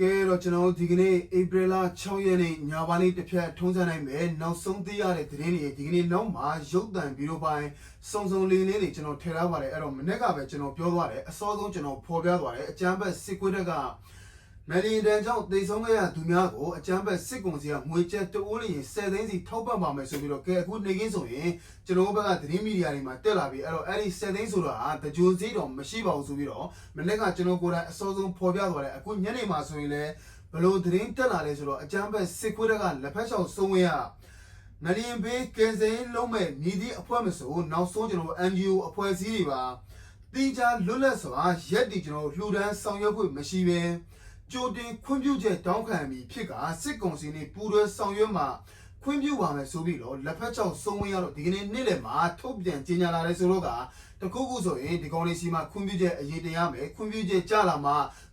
ကဲတော့ကျွန်တော်တို့ဒီကနေ့ဧပြီလ6ရက်နေ့ညပိုင်းလေးတစ်ဖြတ်ထုံးစံနိုင်မယ်နောက်ဆုံးသိရတဲ့သတင်းတွေဒီကနေ့နောက်မှာရုပ်သံဗီဒီယိုပိုင်းစုံစုံလေးလေးတွေကျွန်တော်ထည့်ထားပါတယ်အဲ့တော့မနေ့ကပဲကျွန်တော်ပြောသွားတယ်အစောဆုံးကျွန်တော်ဖော်ပြသွားတယ်အကြမ်းဖက်စစ်ကွေးတက်က မယ်လီဒန်ကြောင့်တိတ်ဆုံးခဲ့ရသူများကိုအကြမ်းဖက်စစ်ကောင်စီကငွေကျပ်တအိုးလျင်10သိန်းစီထောက်ပံ့ပါမယ်ဆိုပြီးတော့ကဲအခုနေကင်းဆိုရင်ကျွန်တော်တို့ဘက်ကသတင်းမီဒီယာတွေမှာတက်လာပြီအဲ့တော့အဲ့ဒီ10သိန်းဆိုတာကတကြိုစည်းတော့မရှိပါဘူးဆိုပြီးတော့မနေ့ကကျွန်တော်ကိုယ်တိုင်အစောဆုံးဖော်ပြသွားတယ်အခုညနေမှာဆိုရင်လည်းဘလို့သတင်းတက်လာလဲဆိုတော့အကြမ်းဖက်စစ်ခွေးတွေကလက်ဖက်ချောက်ဆုံးဝင်ရမလျင်ဘေးကင်စင်လုံးမဲ့မြည်သည့်အဖွဲ့မဆိုနောက်ဆုံးကျွန်တော်တို့ NGO အဖွဲ့အစည်းတွေပါတိကျလွတ်လပ်စွာရက်တီကျွန်တော်တို့လှူဒန်းဆောင်ရွက်ခွင့်မရှိဘဲ ကြိုတင်ခွင့်ပြုချက်တောင်းခံပြီးဖြစ်ကစစ်ကောင်စီနဲ့ပူးတွဲဆောင်ရွက်မှာခွင့်ပြုပါမယ်ဆိုပြီးတော့လက်ဖက်ချောက်ဆုံးဝင်ရတော့ဒီကနေ့နေ့လယ်မှာထုတ်ပြန်ကြေညာလာတယ်ဆိုတော့ကတခုခုဆိုရင်ဒီကောင်လေးစီမှာခွင့်ပြုချက်အရေးတင်ရမယ်ခွင့်ပြုချက်ကြလာမှ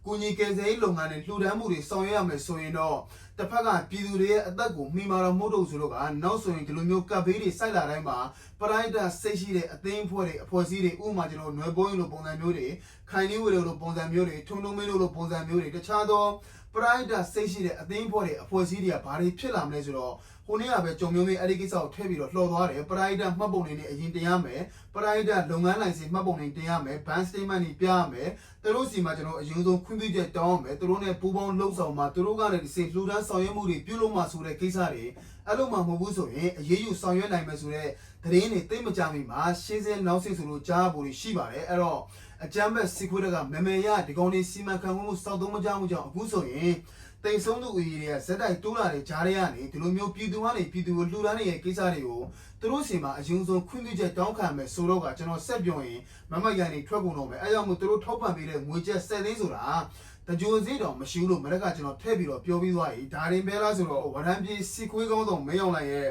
ကိုကြီးကယ်ဆယ်ရေးလုပ်ငန်းတွေလှူဒန်းမှုတွေဆောင်ရွက်ရမယ်ဆိုရင်တော့တစ်ဖက်ကပြည်သူတွေရဲ့အသက်ကိုမှီမာတော့မဟုတ်တော့ဆိုတော့ကနောက်ဆိုရင်ဒီလိုမျိုးကပ်ဘေးတွေစိုက်လာတိုင်းမှာပရိုက်တာစိတ်ရှိတဲ့အသင်းအဖွဲ့တွေအဖွဲ့အစည်းတွေဥပမာကျွန်တော်ຫນွယ်ပိုးရင်လိုပုံစံမျိုးတွေခိုင်နေဝေလိုပုံစံမျိုးတွေထုံထုံမင်းလိုပုံစံမျိုးတွေတခြားသောပရိုက်တာစိတ်ရှိတဲ့အသင်းအဖွဲ့တွေအဖွဲ့အစည်းတွေကဘာတွေဖြစ်လာမလဲဆိုတော့ ဟိုနေ့ကပဲကြုံမျိုးမင်းအဲ့ဒီကိစ္စကိုထည့်ပြီးတော့လှော်သွားတယ်ပရိုက်တာမှတ်ပုံတွေနဲ့အရင်တင်ရမယ်ပရိုက်တာလုပ်ငန်းလိုင်စင်မှတ်ပုံတွေတင်ရမယ်ဘန်စတေးမန့်တွေပြရမယ်သူတို့စီမှာကျွန်တော်အရင်ဆုံးခွင့်ပြုချက်တောင်းရမယ်သူတို့နဲ့ပူးပေါင်းလှုပ်ဆောင်မှာသူတို့ကလည်းဒီစိတ်လှူဒန်းဆောင်ရွက်မှုတွေပြုလုပ်မှာဆိုတဲ့ကိစ္စတွေအဲ့လိုမှမဟုတ်ဘူးဆိုရင်အရေးယူဆောင်ရွက်နိုင်မယ်ဆိုတဲ့သတင်းတွေသိမကြမီမှာရှင်းစင်းနောက်စိဆိုလို့ကြားဖို့ရှိပါတယ်အဲ့တော့အကြမ်းဖက်စစ်ခွေးတွေကမမေရဒီကောင်လေးစီမံခန့်ခွဲမှုစောက်သုံးမကြမှုကြောင့်အခုဆိုရင် တိမ်ဆုံးသူဦးကြီးတွေကဇက်တိုက်တိုးလာတဲ့ဂျားတွေကနေဒီလိုမျိုးပြည်သူကနေပြည်သူကိုလှူဒါန်းနေတဲ့ကိစ္စတွေကိုသူတို့စီမှာအယုံဆုံးခွင့်ပြုချက်တောင်းခံမယ်ဆိုတော့ကကျွန်တော်ဆက်ပြောရင်မမကန်နေထွက်ကုန်တော့မယ်အဲကြောင့်မို့သူတို့ထောက်ပံ့ပေးတဲ့ငွေကျပ်7သိန်းဆိုတာတကြိုစီတော့မရှိဘူးလို့မရက်ကကျွန်တော်ထည့်ပြီးတော့ပြောပြီးသွားပြီဒါရင်ပဲလားဆိုတော့ဝရန်ပြေစီခွေးကောင်းဆောင်မင်းအောင်လိုက်ရဲ့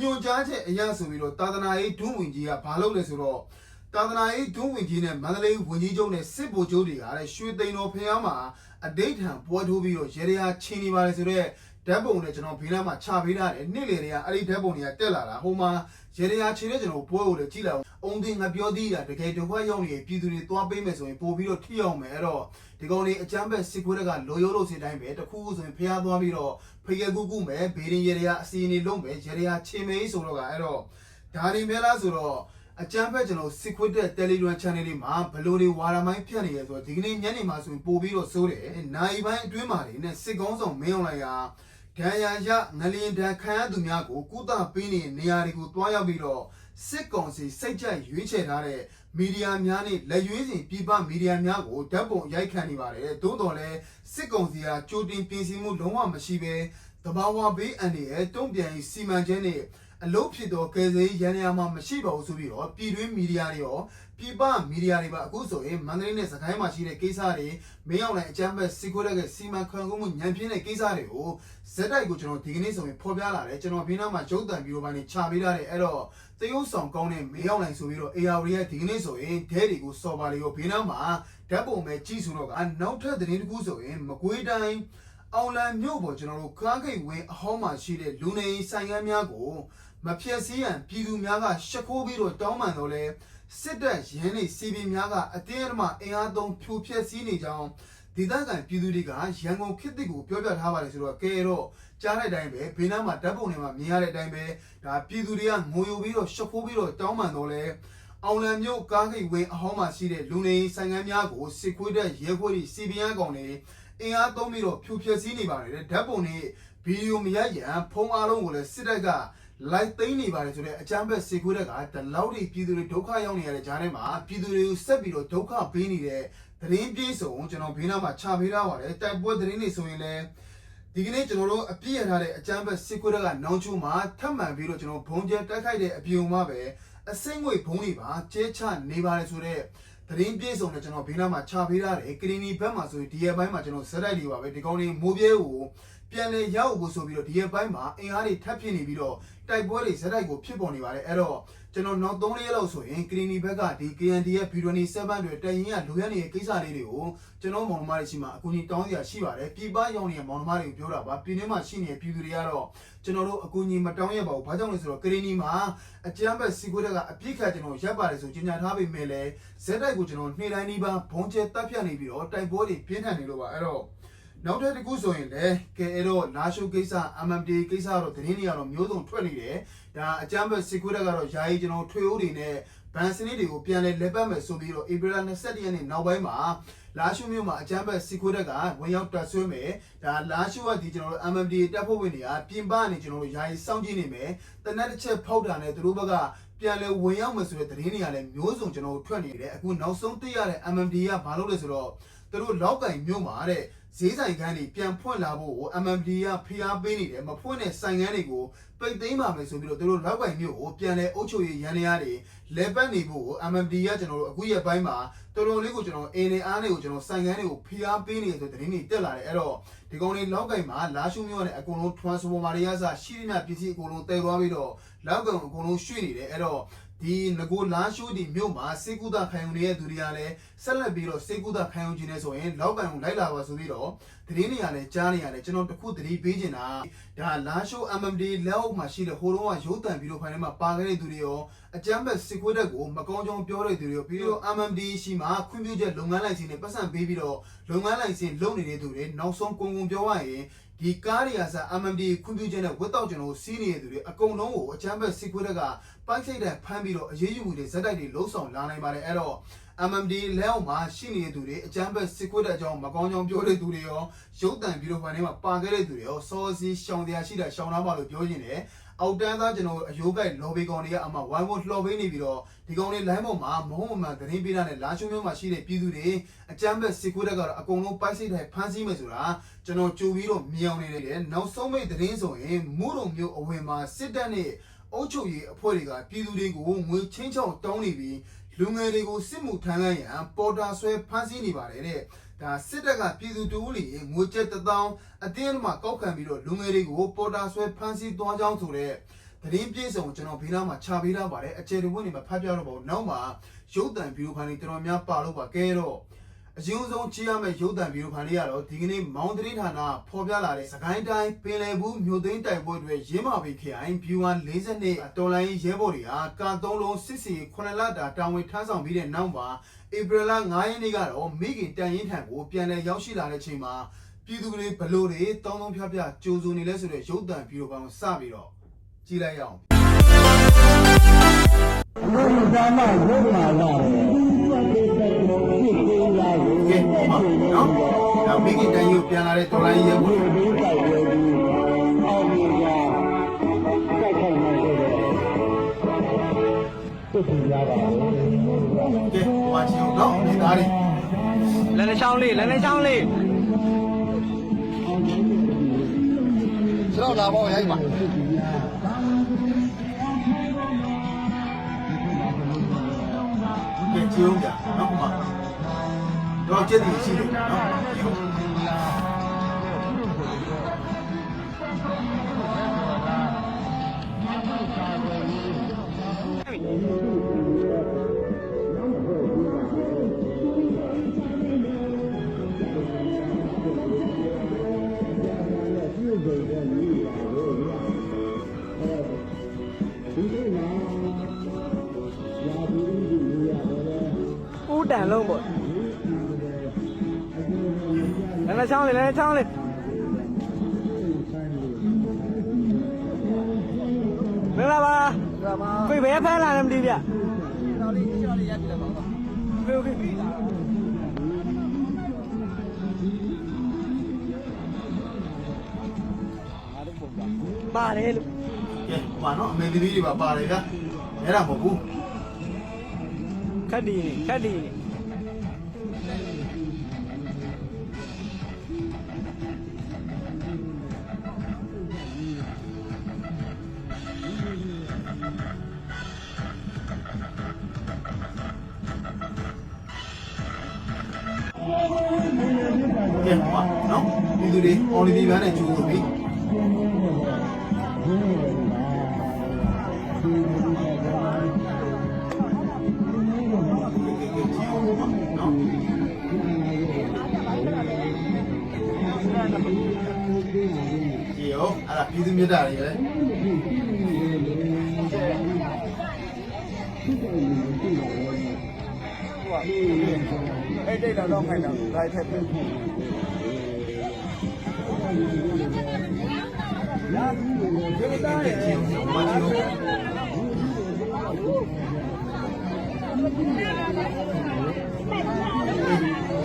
ညွန်ကြားချက်အရဆိုပြီးတော့တာသနာရေးဒုဝင်ကြီးကဘာလုပ်လဲဆိုတော့ တာသနာရေးဒုဝင်ကြီးနဲ့မန္တလေးဝင်ကြီးချုပ်နဲ့စစ်ဗိုလ်ချုပ်တွေကလည်းရွှေသိန်းတော်ဖျားမှာအဒိဋ္ဌံပွဲထိုးပြီးတော့ရေရရာချင်းနေပါတယ်ဆိုတော့ဓာတ်ပုံနဲ့ကျွန်တော်ဘေးနားမှာခြာပေးထားတယ်နေ့လေတွေကအဲ့ဒီဓာတ်ပုံတွေကတက်လာတာဟိုမှာရေရရာချင်းနဲ့ကျွန်တော်ပွဲကိုလည်းကြည့်လိုက်အောင်အုံတင်ငါပြောသေးတာတကယ်ဒုက္ခရောက်နေတဲ့ပြည်သူတွေသွားပေးမယ်ဆိုရင်ပို့ပြီးတော့ထိအောင်မယ်အဲ့တော့ဒီကောင်လေးအချမ်းဘက်စစ်ခွေးတွေကလိုရိုးလို့စင်တိုင်းပဲတခုခုဆိုရင်ဖျားသွားပြီးတော့ဖေရကူကူမယ်ဘေးရင်ရေရရာအစီအနေလုံးမယ်ရေရရာချင်းမေးဆိုတော့ကအဲ့တော့ဒါတွေမဲလားဆိုတော့ အကြမ်းဖက်ကျွန်တော်စစ်ခွတ်တဲ့ Telegram channel လေးမှာဘလို့တွေဝါရမိုင်းဖြတ်နေရဆိုတော့ဒီကနေ့ညနေမှာဆိုရင်ပို့ပြီးတော့စိုးတယ်။နိုင်ပိုင်းအတွင်းမှာနေနဲ့စစ်ကောင်းဆောင်မင်းအောင်လိုက်ရာဒဏ်ရာရငလျင်ဒဏ်ခံရသူများကိုကုသပေးနေတဲ့နေရာတွေကိုတွားရောက်ပြီးတော့စစ်ကောင်စီစိတ်ကြိုက်ရွေးချယ်ထားတဲ့မီဒီယာများနဲ့လက်ရွေးစင်ပြပမီဒီယာများကိုဓာတ်ပုံရိုက်ခံနေပါတယ်။သို့တော်လည်းစစ်ကောင်စီကကြိုတင်ပြင်ဆင်မှုလုံးဝမရှိဘဲတဘာဝဘေးအန္တရာယ်တုံ့ပြန်ရေးစီမံချက်နဲ့ အလုပ်ဖြစ်တော့ကယ်ဆယ်ရေးရန်ရမှာမရှိပါဘူးဆိုပြီးတော့ပြည်တွင်းမီဒီယာတွေရောပြည်ပမီဒီယာတွေပါအခုဆိုရင်မန္တလေးနဲ့စကိုင်းမှာရှိတဲ့ကိစ္စတွေမင်းအောင်လိုင်အကြမ်းဖက်စီကိုရက်ကစီမံခန့်ခွဲမှုညံပြင်းတဲ့ကိစ္စတွေကိုဇက်တိုက်ကိုကျွန်တော်ဒီကနေ့ဆိုရင်ဖော်ပြလာတယ်ကျွန်တော်ဘေးနားမှာရုပ်တံပြီးတော့ပိုင်းချပေးထားတယ်အဲ့တော့တရုတ်ဆောင်ကောင်းတဲ့မင်းအောင်လိုင်ဆိုပြီးတော့ AR ရဲ့ဒီကနေ့ဆိုရင်ဒဲတွေကိုစော်ပါတွေကိုဘေးနားမှာဓာတ်ပုံပဲကြည့်ဆိုတော့ကနောက်ထပ်သတင်းတစ်ခုဆိုရင်မကွေးတိုင်းအောင်လံမြို့ပေါ်ကျွန်တော်တို့ကားဂိတ်ဝင်းအဟောင်းမှာရှိတဲ့လူနေဆိုင်ကမ်းများကို မဖြက်စည်းရန်ပြည်သူများကရှက်ခိုးပြီးတော့တောင်းပန်တော့လဲစစ်တပ်ရင်းနေစီပီများကအတင်းအဓမ္မအင်အားသုံးဖြိုဖျက်ဆီးနေကြောင်းဒေသခံပြည်သူတွေကရန်ကုန်ခေတ်တစ်ကိုပြောပြထားပါတယ်ဆိုတော့ကဲတော့ကြားတဲ့အတိုင်းပဲဘေးနားမှာဓာတ်ပုံတွေမှာမြင်ရတဲ့အတိုင်းပဲဒါပြည်သူတွေကငိုယိုပြီးတော့ရှက်ခိုးပြီးတော့တောင်းပန်တော့လဲအောင်လံမြို့ကားဂိတ်ဝင်းအဟောင်းမှာရှိတဲ့လူနေဆိုင်ငန်းများကိုစစ်ခွေးတဲ့ရဲခွေးတွေစီပီယန်ကောင်တွေအင်အားသုံးပြီးတော့ဖြိုဖျက်ဆီးနေပါတယ်ဓာတ်ပုံတွေဗီဒီယိုမရရန်ဖုံးအားလုံးကိုလည်းစစ်တပ်က လိုက်သိမ်းနေပါတယ်ဆိုတော့အကြမ်းဖက်စစ်ခွေးတဲ့ကတလောက်တွေပြည်သူတွေဒုက္ခရောက်နေရတဲ့ကြားထဲမှာပြည်သူတွေကိုဆက်ပြီးတော့ဒုက္ခပေးနေတဲ့သတင်းပြေဆုံးကျွန်တော်ဘေးနားမှာခြာပေးထားပါတယ်တိုက်ပွဲသတင်းတွေဆိုရင်လည်းဒီကနေ့ကျွန်တော်တို့အပြည့်ရထားတဲ့အကြမ်းဖက်စစ်ခွေးတွေကနောင်ချုံမှာထပ်မံပြီးတော့ကျွန်တော်ဘုံကျဲတက်ခိုက်တဲ့အပြုံမှာပဲအစိမ့်ငွေဘုံတွေပါကျဲချနေပါတယ်ဆိုတော့သတင်းပြေဆုံးနဲ့ကျွန်တော်ဘေးနားမှာခြာပေးထားတယ်ကရင်နီဘက်မှာဆိုရင်ဒီရက်ပိုင်းမှာကျွန်တော်ဇက်တိုက်တွေပါပဲဒီကောင်းလေးမိုးပြဲကို ပြန်လေရောက်ဖို့ဆိုပြီးတော့ဒီရက်ပိုင်းမှာအင်အားတွေထပ်ဖြစ်နေပြီးတော့တိုက်ပွဲတွေဇက်တိုက်ကိုဖြစ်ပေါ်နေပါတယ်အဲ့တော့ကျွန်တော်နောက်3ရက်လောက်ဆိုရင်ကရင်နီဘက်ကဒီ KNDF B27 တွေတရင်ကလူရနေတဲ့ကိစ္စလေးတွေကိုကျွန်တော်မောင်နှမတွေရှိမှအကူအညီတောင်းစရာရှိပါတယ်ပြည်ပရောက်နေတဲ့မောင်နှမတွေကိုပြောတာပါပြည်တွင်းမှာရှိနေတဲ့ပြည်သူတွေကတော့ကျွန်တော်တို့အကူအညီမတောင်းရပါဘူးဘာကြောင့်လဲဆိုတော့ကရင်နီမှာအကြမ်းဖက်စီကွေးတက်ကအပြစ်ခတ်ကျွန်တော်ရပ်ပါတယ်ဆိုကြေညာထားပေမဲ့လည်းဇက်တိုက်ကိုကျွန်တော်နေ့တိုင်းနေ့ပါဘုံကျဲတပ်ဖြတ်နေပြီးတော့တိုက်ပွဲတွေပြင်းထန်နေလို့ပါအဲ့တော့ နောက်ထပ်တစ်ခုဆိုရင်လည်းကဲအဲ့တော့လာရှုကိစ္စ MMD ကိစ္စတော့သတင်းတွေကတော့မျိုးစုံထွက်နေတယ်ဒါအကြမ်းဖက်စစ်ခွေးတက်ကတော့ယာယီကျွန်တော်ထွေအိုးတွေနဲ့ဗန်စနစ်တွေကိုပြန်လဲလက်ပတ်မယ်ဆိုပြီးတော့ဧပြီလ22ရက်နေ့နောက်ပိုင်းမှာလာရှုမြို့မှာအကြမ်းဖက်စစ်ခွေးတက်ကဝင်ရောက်တက်ဆွဲမယ်ဒါလာရှုကဒီကျွန်တော်တို့ MMD တပ်ဖွဲ့ဝင်တွေကပြင်ပနေကျွန်တော်တို့ယာယီစောင့်ကြည့်နေမယ်တနက်တစ်ချက်ဖောက်တာနဲ့သူတို့ဘက်ကပြန်လဲဝင်ရောက်မယ်ဆိုတဲ့သတင်းတွေကလည်းမျိုးစုံကျွန်တော်တို့ထွက်နေတယ်အခုနောက်ဆုံးသိရတဲ့ MMD ကဘာလုပ်လဲဆိုတော့သူတို့လောက်ကင်မြို့မှာတဲ့ ဈေးဆိုင်ခန်းတွေပြန်ဖွင့်လာဖို့ကို MMD ကဖိအားပေးနေတယ်မဖွင့်တဲ့ဆိုင်ခန်းတွေကိုပိတ်သိမ်းပါမယ်ဆိုပြီးတော့သူတို့လောက်ကင်မြို့ကိုပြန်လဲအုပ်ချုပ်ရေးရန်တရားတွေလဲပတ်နေဖို့ကို MMD ကကျွန်တော်တို့အခုရက်ပိုင်းမှာ တော်တော်လေးကိုကျွန်တော်အင်းနေအားတွေကိုကျွန်တော်ဆိုင်ခန်းတွေကိုဖိအားပေးနေတယ်ဆိုတဲ့သတင်းတွေတက်လာတယ်အဲ့တော့ဒီကောင်လေးလောက်ကင်မှာလာရှုမြို့နဲ့အကုန်လုံး transformer တွေကစရှိရမြပစ္စည်းအကုန်လုံးတည်သွားပြီးတော့လောက်ကောင်အကုန်လုံးရွှေ့နေတယ်အဲ့တော့ဒီငကိုလာရှိုးဒီမြို့မှာစေကုသခံယူနေတဲ့သူတွေကလည်းဆက်လက်ပြီးတော့စေကုသခံယူခြင်းနဲ့ဆိုရင်လောက်ကန်ကိုလိုက်လာပါဆိုပြီးတော့ သတင်းတွေကလည်းကြားနေရတယ်ကျွန်တော်တခုသတိပေးချင်တာဒါလာရှိုး MMD လက်အောက်မှာရှိတဲ့ဟိုတုန်းကရုပ်တံပြီးတော့ဖိုင်ထဲမှာပါခဲ့တဲ့သူတွေရောအကြမ်းဖက်စစ်ခွေးတက်ကိုမကောင်းကြောင်ပြောတဲ့သူတွေရောပြီးတော့ MMD ရှိမှာခွင့်ပြုချက်လုပ်ငန်းလိုင်စင်နဲ့ပတ်စံပေးပြီးတော့လုပ်ငန်းလိုင်စင်လုပ်နေတဲ့သူတွေနောက်ဆုံးကုန်ကုန်ပြောရရင်ဒီကားတွေကစား MMD ခွင့်ပြုချက်နဲ့ဝတ်တော့ကျွန်တော်စီးနေတဲ့သူတွေအကုန်လုံးကိုအချမ်းဘက်စစ်ခွေးတက်ကပိုက်စိတ်တဲ့ဖမ်းပြီးတော့အရေးယူမှုတွေဇက်တိုက်တွေလှုပ်ဆောင်လာနိုင်ပါတယ်အဲ့တော့ MMD လက်အောက်မှာရှိနေတဲ့သူတွေအချမ်းဘက်စစ်ခွေးတက်ကြောင်းမကောင်းကြောင်းပြောတဲ့သူတွေရောရုပ်တံပြီးတော့ဖိုင်ထဲမှာပါခဲ့တဲ့သူတွေရောစောစီရှောင်းတရားရှိတာရှောင်းသားပါလို့ပြောရင်လည်းအောက်တန်းသားကျွန်တော်အယိုးကိုက်လော်ဘီကောင်တွေကအမှဝိုင်းဝန်းလှော်ပေးနေပြီးတော့ဒီကောင်တွေ line ပေါ်မှာမဟုတ်မမှန်သတင်းပေးတာနဲ့လာချုံမျိုးမှာရှိတဲ့ပြည်သူတွေအကြမ်းဖက်စစ်ခွေးတက်ကတော့အကုန်လုံးပိုက်စိတ်တိုင်းဖမ်းဆီးမယ်ဆိုတာကျွန်တော်ကြိုပြီးတော့မြောင်နေတယ်နောက်ဆုံးမိတ်သတင်းဆိုရင်မူရုံမျိုးအဝင်မှာစစ်တပ်နဲ့ အုပ်ချုပ်ရေးအဖွဲ့တွေကပြည်သူတွေကိုငွေချင်းချောင်းတောင်းနေပြီးလူငယ်တွေကိုစစ်မှုထမ်းလိုက်ရန်ပေါ်တာဆွဲဖမ်းဆီးနေပါတယ်တဲ့ဒါစစ်တပ်ကပြည်သူတူဦးလီငွေကျပ်တစ်သောင်းအတင်းအဓမ္မကောက်ခံပြီးတော့လူငယ်တွေကိုပေါ်တာဆွဲဖမ်းဆီးသွားကြောင်းဆိုတဲ့သတင်းပြေဆုံးကျွန်တော်ဘေးနားမှာခြာပေးထားပါတယ်အခြေတဝင်းတွေမှာဖတ်ပြတော့ပေါ့နောက်မှာရုပ်တံဗီဒီယိုဖိုင်တွေတော်တော်များပါလို့ပါကဲတော့ အရင်ဆုံးကြည့်ရမယ့်ရုပ်တံဗီဒီယိုဖိုင်လေးကတော့ဒီကနေ့မောင်တရင်းဌာနဖော်ပြလာတဲ့စကိုင်းတိုင်းပင်လယ်ဘူးမြို့သိမ်းတိုက်ပွဲတွေရင်းမာပေခရိုင် viewer 40နှစ်တော်လိုင်းရဲဘော်တွေဟာကာသုံးလုံးစစ်စီ9လတာတာဝန်ထမ်းဆောင်ပြီးတဲ့နောက်မှာဧပြီလ9ရက်နေ့ကတော့မိခင်တန်ရင်ထံကိုပြန်လည်ရောက်ရှိလာတဲ့ချိန်မှာပြည်သူတွေဘလို့တွေတောင်းတောင်းဖြားဖြားကြိုးစုံနေလဲဆိုတဲ့ရုပ်တံဗီဒီယိုပိုင်းကိုစပြီးတော့ကြည့်လိုက်ရအောင်ဘုရားမရုပ်မာလာတယ် ဒီတဲ့ကိုသိသေးလားကိုကဲဟုတ်ပါနော်ဒါမိခင်တန်ရင်ကိုပြန်လာတဲ့တော်လိုင်းရဲဘော်တွေဒီတိုက်ဝဲဒီအောင်မြင်ရာတိုက်ခိုက်နေတယ်သိပြီလားပါကဲဟိုမှာချင်အောင်နော်ဒီသားတွေလက်နဲ့ချောင်းလေးလက်နဲ့ချောင်းလေးကျွန်တော်လာပေါ့ရိုက်ပါကဲကြည့် အောင်ကြာနော်ဟိုမှာတော့ကျက်တ ည်ရှိတယ်နော်ဒီဟုတ် ဦးတန်လုံးပေါ့လက်နဲ့ချောင်းလေးလက်နဲ့ချောင်းလေးမင်္ဂလာပါခွေဘယ်ဖမ်းလာလဲမသိဗျတော်လေးကျော်လေးရက်ပြတယ်ပါโอเคโอเคပါတယ်လို့ ကဲဟိုမှာနော်အမေသမီးတွေပါပါတယ်ဗျအဲ့ဒါမဟုတ်ဘူး ခက်ဒီနေခက်ဒီနေ အော်လီဗီဗန်နဲ့ကျိုးလို့ပြီကဲကဲကဲကြည့်အောင်ပါနော်ကြည့်အောင်အဲ့ဒါပြည်သူမြတ်တာတွေလေအဲ့တိတ်တော့တော့ခိုင်းတာဒါထက်ပဲ ဒ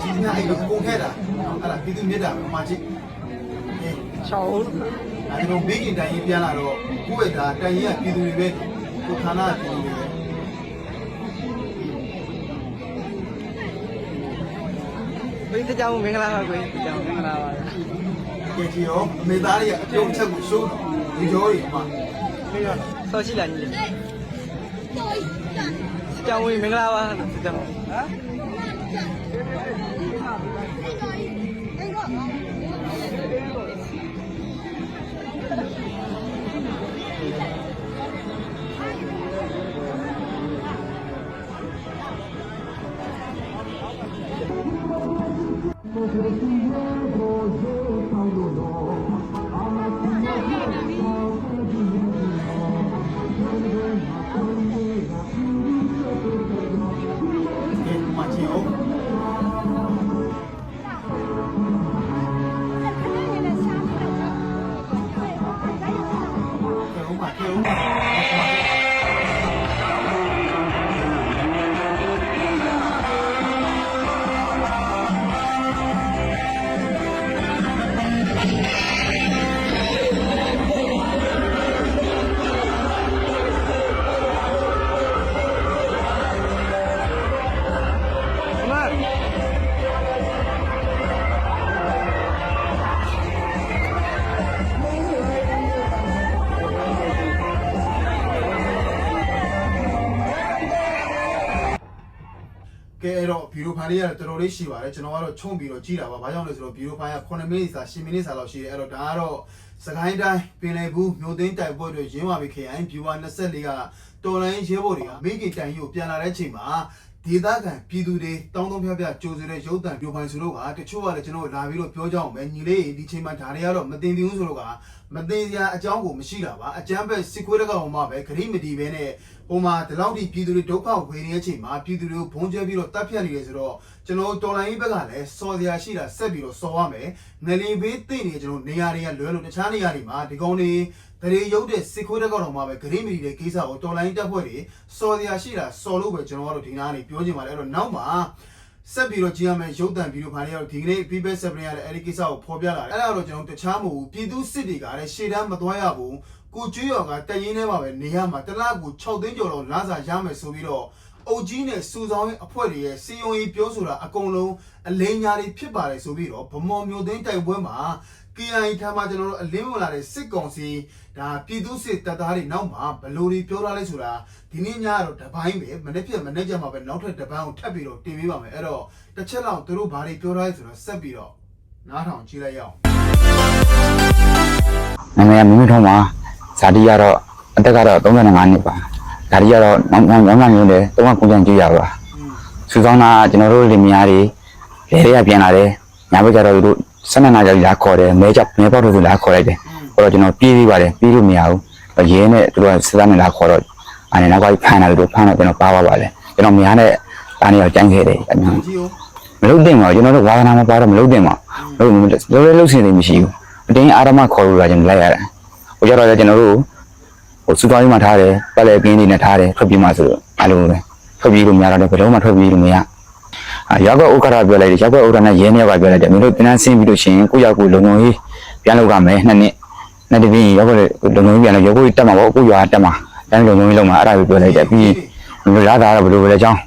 ီနေ့အဲ့လိုပုံခဲ့တာအဲ့ဒါပြည်သူမြတ်တာအမကြီးအေး6ဦးအဲဒီတော့ဘေးကင်တိုင်ရင်ပြန်လာတော့ကိုယ့်ရဲ့ဒါတိုင်ရင်ကပြည်သူတွေပဲကိုဌာနကပြည်သူတွေပဲဘိတ်ကြောင်မင်္ဂလာပါကိုကြောင်မင်္ဂလာပါ ကဲကြီးရောအမေသားတွေကအပြုံးချက်ကိုရှုံးဒီကြောတွေအမပြီးတော့ဆောရှိလာညီလေးကြောင်ဝင်မင်္ဂလာပါကြောင်ဟမ်ကဲ တော့ဗီဒီယိုဖိုင်လေးကတော့တော်တော်လေးရှိပါတယ်ကျွန်တော်ကတော့ချုံပြီးတော့ကြည့်တာပါဘာကြောင့်လဲဆိုတော့ဗီဒီယိုဖိုင်က9မိနစ်စာ10မိနစ်စာလောက်ရှိတယ်အဲ့တော့ဒါကတော့စကိုင်းတိုင်းပင်လယ်ဘူးမြို့သိမ်းတိုက်ပွဲတွေရင်းပါပြီ KI ဗျူဟာ24ကတော်လိုင်းရဲဘော်တွေကမိခင်တိုင်ကြီးကိုပြန်လာတဲ့အချိန်မှာ ဒေသခံပြည်သူတွေတောင်းတဖျားဖျားကြိုဆိုတဲ့ရုပ်တံပြိုပိုင်ဆိုတော့ကတချို့ကလည်းကျွန်တော်လာပြီးတော့ပြောကြအောင်ပဲညီလေးဒီချိန်မှာဒါတွေကတော့မတင်သေးဘူးဆိုတော့ကမတင်စရာအကြောင်းကိုမရှိတာပါအကျမ်းပဲစစ်ခွေးတကောင်မှပဲဂရိမတီပဲနဲ့ဟိုမှာဒီလောက်ထိပြည်သူတွေဒုက္ခဝေနေတဲ့အချိန်မှာပြည်သူတွေကိုဘုံကျဲပြီးတော့တပ်ဖြတ်နေတယ်ဆိုတော့ကျွန်တော်တော်လိုင်းကြီးဘက်ကလည်းစော်စရာရှိတာဆက်ပြီးတော့စော်ရမယ်ငလင်ဘေးသိနေကျွန်တော်နေရာတွေကလွဲလို့တခြားနေရာတွေမှာဒီကောင်တွေ တရေရုပ်တဲ့စစ်ခွေးတကောင်မှပဲဂရိမတီတဲ့ကိစ္စကိုတော်လိုင်းတပ်ဖွဲ့တွေစော်စရာရှိတာစော်လို့ပဲကျွန်တော်ကတော့ဒီနားနေပြောချင်ပါတယ်အဲ့တော့နောက်မှာဆက်ပြီးတော့ကြည့်ရမယ်ရုပ်တံဗီဒီယိုဖိုင်လေးကတော့ဒီကနေ့ People 7ရတဲ့အဲဒီကိစ္စကိုဖော်ပြလာတယ်အဲ့ဒါတော့ကျွန်တော်တခြားမဟုတ်ဘူးပြည်သူစစ်တွေကလည်းရှေ့တန်းမသွားရဘူးကိုကျွေးရော်ကတရင်ထဲမှာပဲနေရမှာတစ်လကို6သိန်းကျော်တော့လစာရမယ်ဆိုပြီးတော့အုတ်ကြီးနဲ့စူဆောင်ရေးအဖွဲ့တွေရဲ့စီယုံရေးပြောဆိုတာအကုန်လုံးအလိမ်ညာတွေဖြစ်ပါတယ်ဆိုပြီးတော့ဗမော်မျိုးသိန်းတိုက်ပွဲမှာ KI ထမ်းမှာကျွန်တော်တို့အလင်းဝင်လာတဲ့စစ်ကောင်စီဒါပြည်သူစစ်တပ်သားတွေနောက်မှာဘယ်လိုတွေပြောထားလဲဆိုတာဒီနေ့ညကတော့တပိုင်းပဲမနေ့ပြမနေ့ကျမှပဲနောက်ထပ်တပိုင်းကိုထပ်ပြီးတော့တင်ပေးပါမယ်အဲ့တော့တစ်ချက်လောက်သူတို့ဘာတွေပြောထားလဲဆိုတော့ဆက်ပြီးတော့နားထောင်ကြည့်လိုက်ရအောင်နာမည်ကမင်းမထုံးပါဇာတိကတော့အသက်ကတော့35နှစ်ပါဇာတိကတော့နောင်နောင်နောင်မျိုးလေတုံးကကုန်ကြံကြည့်ရပါစူဆောင်းတာကျွန်တော်တို့လင်မယားတွေလေတွေကပြန်လာတယ်ညာဘက်ကျတော့သူတို့ 12နာရီလာခေါ်တယ်မဲကြောက်မဲပေါက်တို့လာခေါ်လိုက်တယ်ဟိုတော့ကျွန်တော်ပြေးပြီးပါတယ်ပြေးလို့မရဘူးရဲနဲ့သူတို့ကစစ်သားနဲ့လာခေါ်တော့အနေနောက်ကဖမ်းလာလို့ဖမ်းတော့ကျွန်တော်ပါပါပါတယ်ကျွန်တော်မယားနဲ့တားနေတော့ကြိုင်းခဲ့တယ်အမှန်ကြည့်ဦးမလုပ်တင်ပါဘူးကျွန်တော်တို့ဝါသနာမပါတော့မလုပ်တင်ပါဘူးလို့လို့လို့စင်နေမရှိဘူးအတင်းအာရမခေါ်လို့လာကျွန်တော်လိုက်ရတယ်ဟိုကြတော့လည်းကျွန်တော်တို့ဟိုစူတော်ကြီးမှထားတယ်ပတ်လေကင်းလေးနဲ့ထားတယ်ထွက်ပြေးမှဆိုတော့အလိုပဲထွက်ပြေးလို့မရတော့လည်းဘယ်တော့မှထွက်ပြေးလို့မရအာ ရောက်တော့ဥက္ကရာပြောလိုက်တယ်ရောက်တော့ဥက္ကရာနဲ့ရဲနှစ်ယောက်ကပြောလိုက်တယ်မင်းတို့တင်းန်းဆင်းပြီးလို့ရှိရင်ကိုရောက်ကိုလုံုံကြီးပြန်လောက်ရမယ်နှစ်နှစ်နှစ်တပြင်းရောက်ကိုလုံုံကြီးပြန်လို့ရောက်ကိုတက်မှာပေါ့ကိုရွာတက်မှာတန်းလုံုံကြီးလုံမှာအဲ့ဒါကိုပြောလိုက်တယ်ပြီးမင်းတို့လာတာတော့ဘယ်လိုပဲလဲချောင်း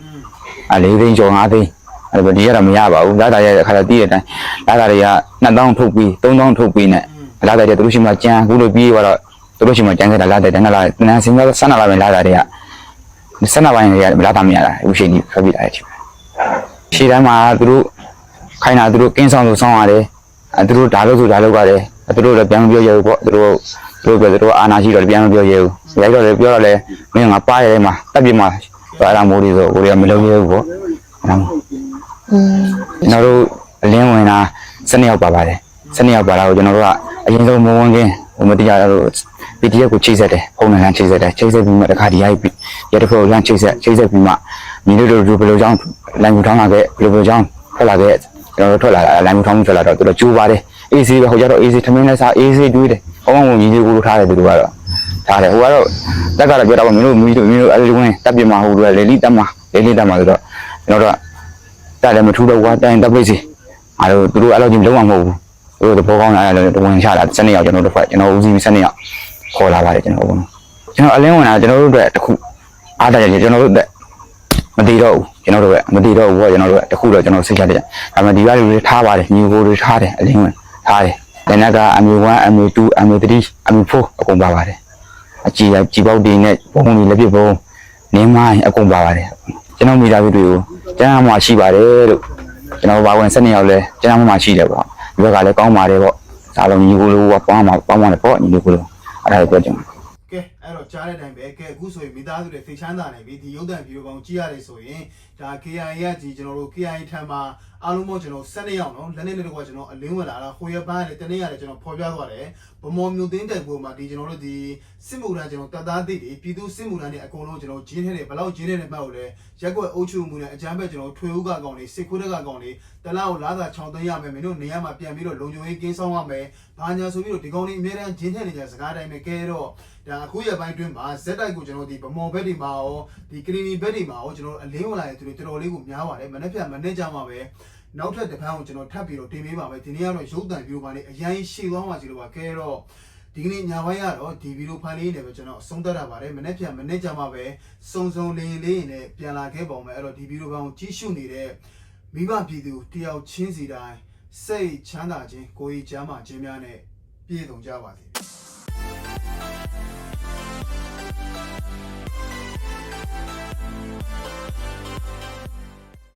အလေးသိန်းကျော်၅သိန်းအဲ့ဒါဒီကတော့မရပါဘူးလာတာရတဲ့အခါတော့တည့်တဲ့အတိုင်းလာတာတွေက2000ထုတ်ပြီး3000ထုတ်ပြီးနဲ့လာတာတွေသူတို့ရှိမှကြံအခုလိုပြီးတော့သူတို့ရှိမှကြံခဲ့တာလာတဲ့တန်းလာတန်းစင်းတော့ဆက်နာလာပဲလာတာတွေကဆက်နာပိုင်းတွေကလာတာမရတာအခုချိန်ကြီးဖက်ပြီးလာတဲ့ချိန် ရှေ့တန်းမှာသူတို့ခိုင်းတာသူတို့ကင်းဆောင်လို့ဆောင်းရတယ်အဲသူတို့ဒါလို့ဆိုဒါလို့ကတယ်သူတို့လည်းပြန်မပြောရဘူးပေါ့သူတို့သူတို့ပြောသူတို့အာနာရှိတော့ပြန်မပြောရဘူးရိုက်တော့လည်းပြောတော့လည်းမင်းငါပါရဲမှာတက်ပြမှာဘာလာမိုးတွေဆိုကိုတွေကမလုပ်ရဘူးပေါ့အဲ့ဒါမို့ကျွန်တော်တို့အလင်းဝင်တာစနေရောက်ပါပါတယ်စနေရောက်ပါလာကိုကျွန်တော်တို့ကအရင်ဆုံးမဝင်ခင်ဟိုမတရားတို့ PDF ကိုချိတ်ဆက်တယ်ဖုန်းနဲ့လမ်းချိတ်ဆက်တယ်ချိတ်ဆက်ပြီးမှတခါဒီရိုက်ပြီးရတဲ့ဖို့လမ်းချိတ်ဆက်ချိတ်ဆက်ပြီးမှ မိတို့တို့ဘယ်လိုကြောင်းလိုင်းမူထောင်းလာခဲ့ဘယ်လိုဘယ်လိုကြောင်းထွက်လာခဲ့ကျွန်တော်တို့ထွက်လာလိုင်းမူထောင်းထွက်လာတော့သူတို့ကျိုးပါတယ်အေးဆေးပဲဟိုကျတော့အေးဆေးထမင်းနဲ့စားအေးဆေးတွေးတယ်ဟောင်းဝင်ကြီးကြီးကိုလိုထားတယ်သူတို့ကတော့ထားတယ်ဟိုကတော့တက်ကတော့ပြောတော့မင်းတို့မင်းတို့မင်းတို့အဲ့ဒီဝင်တက်ပြမှာဟိုတို့လေလီတက်မှာလေလီတက်မှာဆိုတော့ကျွန်တော်တို့ကတက်လည်းမထူးတော့ကွာတိုင်တက်ပိတ်စီအားတို့သူတို့အဲ့လိုကြီးလုံးဝမဟုတ်ဘူးသူတို့တဘောကောင်းလာတယ်တဝင်ချတာစနေရောက်ကျွန်တော်တို့ဖက်ကျွန်တော်ဦးစီးစနေရောက်ခေါ်လာပါတယ်ကျွန်တော်ဘုံကျွန်တော်အလင်းဝင်လာကျွန်တော်တို့အတွက်တခုအားတက်ကြကျွန်တော်တို့အတွက် မတည်တော့ဘူးကျွန်တော်တို့ကမတည်တော့ဘူးပေါ့ကျွန်တော်တို့ကတခုတော့ကျွန်တော်စိတ်ချတယ်ဒါပေမဲ့ဒီကလူတွေထားပါတယ်ညီကိုတွေထားတယ်အလင်းဝင်ထားတယ်လက်နက်က MU1 MU2 MU3 MU4 အကုန်ပါပါတယ်အကြည်အကြည်ပေါက်တွေနဲ့ဘုံတွေလက်ပြဘုံနင်းမိုင်းအကုန်ပါပါတယ်ကျွန်တော်မိသားစုတွေကိုကျန်းမာရှိပါတယ်လို့ကျွန်တော်ဘာဝင်7ရောက်လဲကျန်းမာရှိတယ်ပေါ့ဒီဘက်ကလည်းကောင်းပါတယ်ပေါ့ဒါလုံးညီကိုလိုပေါ့ပေါင်းမှာပေါင်းမှာလည်းပေါ့ညီကိုလိုအဲ့ဒါကိုပြောချင်တယ် ကဲအဲ့တော့ကြားတဲ့အတိုင်းပဲကဲအခုဆိုရင်မိသားစုတွေသိချမ်းသာနေပြီဒီရုပ်တံဗီဒီယိုကောင်ကြည့်ရတယ်ဆိုရင်ဒါ KIA ကကြီးကျွန်တော်တို့ KIA ထံမှာအားလုံးပေါင်းကျွန်တော်12ရောက်နော်လက်နဲ့နဲ့တော့ကျွန်တော်အလင်းဝင်လာတာဟိုရပန်းရတယ်တနေ့ရတယ်ကျွန်တော်ဖော်ပြသွားတယ်ဗမော်မျိုးသိန်းတိုင်ပေါ်မှာဒီကျွန်တော်တို့ဒီစစ်မှုထမ်းကျွန်တော်တပ်သားသစ်တွေပြည်သူစစ်မှုထမ်းတွေအကုန်လုံးကျွန်တော်ဂျင်းထဲတွေဘယ်လောက်ဂျင်းထဲတွေမှတ်လို့လဲရက်ကွက်အုပ်ချုပ်မှုနဲ့အကြမ်းဖက်ကျွန်တော်ထွေဦးကကောင်တွေစစ်ခွေးတကကောင်တွေတလားကိုလာသာချောင်းသိမ်းရမယ်မင်းတို့နေရာမှာပြန်ပြီးတော့လုံခြုံရေးကင်းဆောင်ရမယ်ဘာညာဆိုပြီးတော့ဒီကောင်တွေအများတန်းဂျင်းထဲနေကြစကားတိုင်းပဲကဲတော့ ဒါအခုရပိုင်းတွင်းမှာဇက်တိုက်ကိုကျွန်တော်ဒီဗမော်ဘက်တွေမှာရောဒီကရီနီဘက်တွေမှာရောကျွန်တော်အလင်းဝင်လာတဲ့သူတွေတော်တော်လေးကိုများပါတယ်မနေ့ဖြန်မနေ့ကြမှာပဲနောက်ထပ်တစ်ဖန်းကိုကျွန်တော်ထပ်ပြီးတော့တင်ပေးပါမယ်ဒီနေ့ကတော့ရုပ်တံဗီဒီယိုပိုင်းလေးအရင်ရှေ့သွားမှစီလို့ပါကဲတော့ဒီကနေ့ညပိုင်းကတော့ဒီဗီဒီယိုဖိုင်လေးနဲ့ပဲကျွန်တော်အဆုံးသတ်ရပါတယ်မနေ့ဖြန်မနေ့ကြမှာပဲစုံစုံလင်းလေးနဲ့ပြန်လာခဲ့ပါမယ်အဲ့တော့ဒီဗီဒီယိုပိုင်းကိုကြည့်ရှုနေတဲ့မိဘပြည်သူတယောက်ချင်းစီတိုင်းစိတ်ချမ်းသာခြင်းကိုယ်ကြီးချမ်းသာခြင်းများနဲ့ပြည့်စုံကြပါစေ